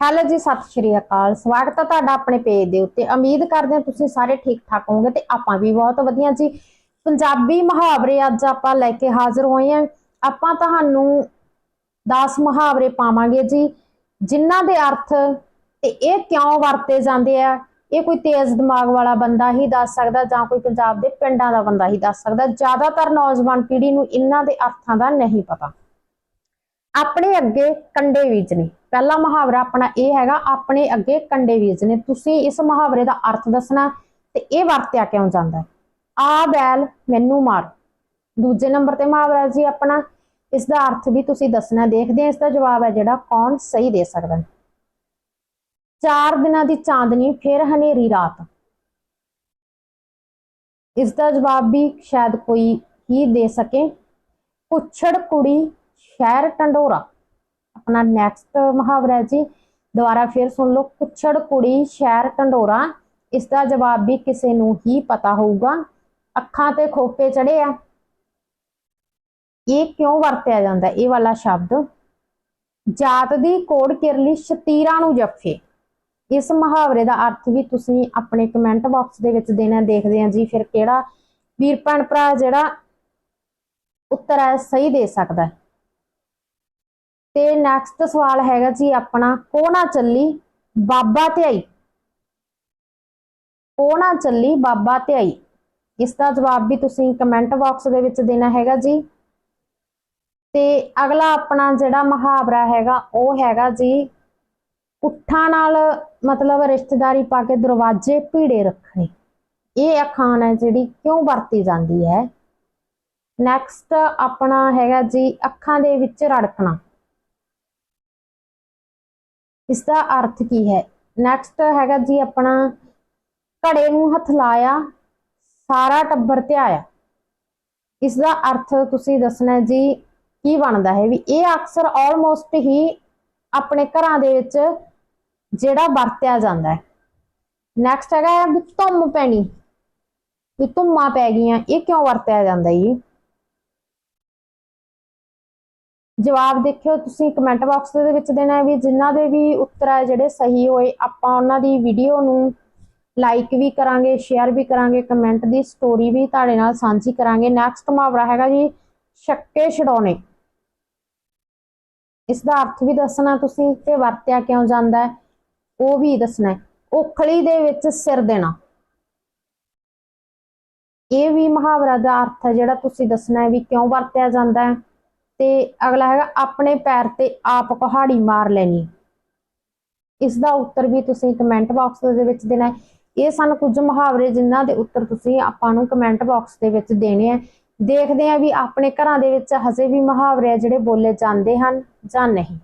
Hello ਜੀ, ਸਤਿ ਸ਼੍ਰੀ ਅਕਾਲ। ਸਵਾਗਤ ਹੈ ਤੁਹਾਡਾ ਆਪਣੇ ਪੇਜ ਦੇ ਉੱਤੇ। ਉਮੀਦ ਕਰਦੇ ਹਾਂ ਤੁਸੀਂ ਸਾਰੇ ਠੀਕ ਠਾਕ ਹੋਵੋਗੇ ਤੇ ਆਪਾਂ ਵੀ ਬਹੁਤ ਵਧੀਆ ਜੀ। ਪੰਜਾਬੀ ਮੁਹਾਵਰੇ ਅੱਜ ਆਪਾਂ ਲੈ ਕੇ ਹਾਜ਼ਰ ਹੋਏ ਹਾਂ। ਆਪਾਂ ਤੁਹਾਨੂੰ 10 ਮੁਹਾਵਰੇ ਪਾਵਾਂਗੇ ਜੀ, ਜਿਨ੍ਹਾਂ ਦੇ ਅਰਥ ਤੇ ਇਹ ਕਿਉਂ ਵਰਤੇ ਜਾਂਦੇ ਆ। ਇਹ ਕੋਈ ਤੇਜ਼ ਦਿਮਾਗ ਵਾਲਾ ਬੰਦਾ ਹੀ ਦੱਸ ਸਕਦਾ ਜਾਂ ਕੋਈ ਪੰਜਾਬ ਦੇ ਪਿੰਡਾਂ ਦਾ ਬੰਦਾ ਹੀ ਦੱਸ ਸਕਦਾ। ਜ਼ਿਆਦਾਤਰ ਨੌਜਵਾਨ ਪੀੜ੍ਹੀ ਨੂੰ ਇਹਨਾਂ ਦੇ ਅਰਥਾਂ ਦਾ ਨਹੀਂ ਪਤਾ। ਆਪਣੇ ਅੱਗੇ ਕੰਡੇ ਨੇ ਪਹਿਲਾ ਮੁਹਾਵਰਾ ਆਪਣਾ ਇਹ ਹੈਗਾ, ਆਪਣੇ ਅੱਗੇ ਕੰਡੇ ਬੀਜਣੇ ਤੁਸੀਂ ਇਸ ਮੁਹਾਵਰੇ ਦਾ ਅਰਥ ਦੱਸਣਾ ਤੇ ਇਹ ਵਰਤਿਆ ਕਿਉਂ ਜਾਂਦਾ? ਹੈ ਆ ਬੈਲ ਮੈਨੂੰ ਮਾਰ। ਦੂਜੇ ਨੰਬਰ ਤੇ ਮੁਹਾਵਰਾ ਜੀ ਆਪਣਾ, ਇਸ ਦਾ ਅਰਥ ਵੀ ਤੁਸੀਂ ਦੱਸਣਾ, ਦੇਖਦੇ ਹਾਂ ਇਸ ਦਾ ਜਵਾਬ ਹੈ ਜਿਹੜਾ ਕੌਣ ਸਹੀ ਦੇ ਸਕਦਾ ਚਾਰ ਦਿਨਾਂ ਦੀ ਚਾਂਦਨੀ, ਫਿਰ ਹਨੇਰੀ ਰਾਤ। ਇਸ ਦਾ ਜਵਾਬ ਵੀ ਸ਼ਾਇਦ ਕੋਈ ਹੀ ਦੇ ਸਕੇ। ਪੁੱਛੜ ਕੁੜੀ, ਸ਼ਹਿਰ ਟੰਡੋਰਾ ਆਪਣਾ ਨੈਕਸਟ ਮੁਹਾਵਰਾ ਜੀ। ਦੁਬਾਰਾ ਫਿਰ ਸੁਣ ਲਓ, ਪੁੱਛੜ ਕੁੜੀ, ਸ਼ਹਿਰ ਟੰਡੋਰਾ ਇਸ ਦਾ ਜਵਾਬ ਵੀ ਕਿਸੇ ਨੂੰ ਹੀ ਪਤਾ ਹੋਊਗਾ। ਅੱਖਾਂ ਤੇ ਖੋਪੇ ਚੜੇ ਆ। ਇਹ ਕਿਉਂ ਵਰਤਿਆ ਜਾਂਦਾ? ਇਹ ਵਾਲਾ ਸ਼ਬਦ, ਜਾਤ ਦੀ ਕੋੜ ਕਿਰਲੀ ਸ਼ਤੀਰਾਂ ਨੂੰ ਜੱਫੇ। ਇਸ ਮੁਹਾਵਰੇ ਦਾ ਅਰਥ ਵੀ ਤੁਸੀਂ ਆਪਣੇ ਕਮੈਂਟ ਬਾਕਸ ਦੇ ਵਿੱਚ ਦੇਣਾ, ਦੇਖਦੇ ਹਾਂ ਜੀ। ਫਿਰ ਕਿਹੜਾ ਵੀਰ ਭੈਣ ਭਰਾ ਜਿਹੜਾ ਉੱਤਰ ਹੈ, ਸਹੀ ਦੇ ਸਕਦਾ ਹੈ। ਤੇ ਨੈਕਸਟ ਸਵਾਲ ਹੈਗਾ ਜੀ ਆਪਣਾ ਕੋਣਾ ਚੱਲੀ ਬਾਬਾ ਧਿਆਈ। ਕੋਣਾ ਚੱਲੀ ਬਾਬਾ ਧਿਆਈ। ਇਸ ਦਾ ਜਵਾਬ ਵੀ ਤੁਸੀਂ ਕਮੈਂਟ ਬਾਕਸ ਦੇ ਵਿੱਚ ਦੇਣਾ ਹੈਗਾ ਜੀ। ਤੇ ਅਗਲਾ ਆਪਣਾ ਜਿਹੜਾ ਮੁਹਾਵਰਾ ਹੈਗਾ, ਉਹ ਹੈਗਾ ਜੀ ਉੱਠਾਂ ਨਾਲ ਮਤਲਬ ਰਿਸ਼ਤੇਦਾਰੀ ਪਾ ਕੇ ਦਰਵਾਜ਼ੇ ਭੀੜੇ ਰੱਖਣੇ। ਇਹ ਅਖਾਣ ਹੈ ਜਿਹੜੀ ਕਿਉਂ ਵਰਤੀ ਜਾਂਦੀ ਹੈ? ਨੈਕਸਟ ਆਪਣਾ ਹੈਗਾ ਜੀ, ਅੱਖਾਂ ਦੇ ਵਿੱਚ ਰੜਕਣਾ। ਇਸ ਦਾ ਅਰਥ ਕੀ ਹੈ? ਨੈਕਸਟ ਹੈਗਾ ਜੀ ਆਪਣਾ, ਘੜੇ ਨੂੰ ਹੱਥ ਲਾਇਆ, ਸਾਰਾ ਟੱਬਰ ਧਿਆਇਆ। ਇਸ ਦਾ ਅਰਥ ਤੁਸੀਂ ਦੱਸਣਾ ਜੀ, ਕੀ ਬਣਦਾ ਹੈ? ਵੀ ਇਹ ਅਕਸਰ ਆਲਮੋਸਟ ਹੀ ਆਪਣੇ ਘਰਾਂ ਦੇ ਵਿੱਚ ਜਿਹੜਾ ਵਰਤਿਆ ਜਾਂਦਾ ਹੈ। ਨੈਕਸਟ ਹੈਗਾ ਵੀ ਧੁੰਮ ਪੈਣੀ। ਵੀ ਧੁੰਮਾਂ ਪੈ ਗਈਆਂ, ਇਹ ਕਿਉਂ ਵਰਤਿਆ ਜਾਂਦਾ ਜੀ? ਜਵਾਬ ਦੇਖਿਓ, ਤੁਸੀਂ ਕਮੈਂਟ ਬਾਕਸ ਦੇ ਵਿੱਚ ਦੇਣਾ ਵੀ ਜਿਨ੍ਹਾਂ ਦੇ ਵੀ ਉੱਤਰ ਹੈ ਜਿਹੜੇ ਸਹੀ ਹੋਏ, ਆਪਾਂ ਉਹਨਾਂ ਦੀ ਵੀਡੀਓ ਨੂੰ ਲਾਈਕ ਵੀ ਕਰਾਂਗੇ ਸ਼ੇਅਰ ਵੀ ਕਰਾਂਗੇ ਕਮੈਂਟ ਦੀ ਸਟੋਰੀ ਵੀ ਤੁਹਾਡੇ ਨਾਲ ਸਾਂਝੀ ਕਰਾਂਗੇ। ਨੈਕਸਟ ਮੁਹਾਵਰਾ ਹੈਗਾ ਜੀ ਸ਼ੱਕੇ ਛਡਾਉਣੇ। ਇਸ ਦਾ ਅਰਥ ਵੀ ਦੱਸਣਾ ਤੁਸੀਂ ਤੇ ਵਰਤਿਆ ਕਿਉਂ ਜਾਂਦਾ ਹੈ, ਉਹ ਵੀ ਦੱਸਣਾ ਹੈ। ਉਖਲੀ ਦੇ ਵਿੱਚ ਸਿਰ ਦੇਣਾ। ਇਹ ਵੀ ਮੁਹਾਵਰਾ ਦਾ ਅਰਥ ਹੈ ਜਿਹੜਾ ਤੁਸੀਂ ਦੱਸਣਾ ਹੈ ਵੀ ਕਿਉਂ ਵਰਤਿਆ ਜਾਂਦਾ ਹੈ। ਤੇ ਅਗਲਾ ਹੈਗਾ, ਆਪਣੇ ਪੈਰ ਤੇ ਆਪ ਕੁਹਾੜੀ ਮਾਰ ਲੈਣੀ। ਇਸ ਦਾ ਉੱਤਰ ਵੀ ਤੁਸੀਂ ਕਮੈਂਟ ਬਾਕਸ ਦੇ ਵਿੱਚ ਦੇਣਾ ਹੈ। ਇਹ ਸਨ ਕੁਝ ਮੁਹਾਵਰੇ ਜਿਨ੍ਹਾਂ ਦੇ ਉੱਤਰ ਤੁਸੀਂ ਆਪਾਂ ਨੂੰ ਕਮੈਂਟ ਬਾਕਸ ਦੇ ਵਿੱਚ ਦੇਣੇ ਆ ਦੇਖਦੇ ਆ ਵੀ ਆਪਣੇ ਘਰਾਂ ਦੇ ਵਿੱਚ ਹਜੇ ਵੀ ਮੁਹਾਵਰੇ ਆ ਜਿਹੜੇ ਬੋਲੇ ਜਾਂਦੇ ਹਨ ਜਾਂ ਨਹੀਂ।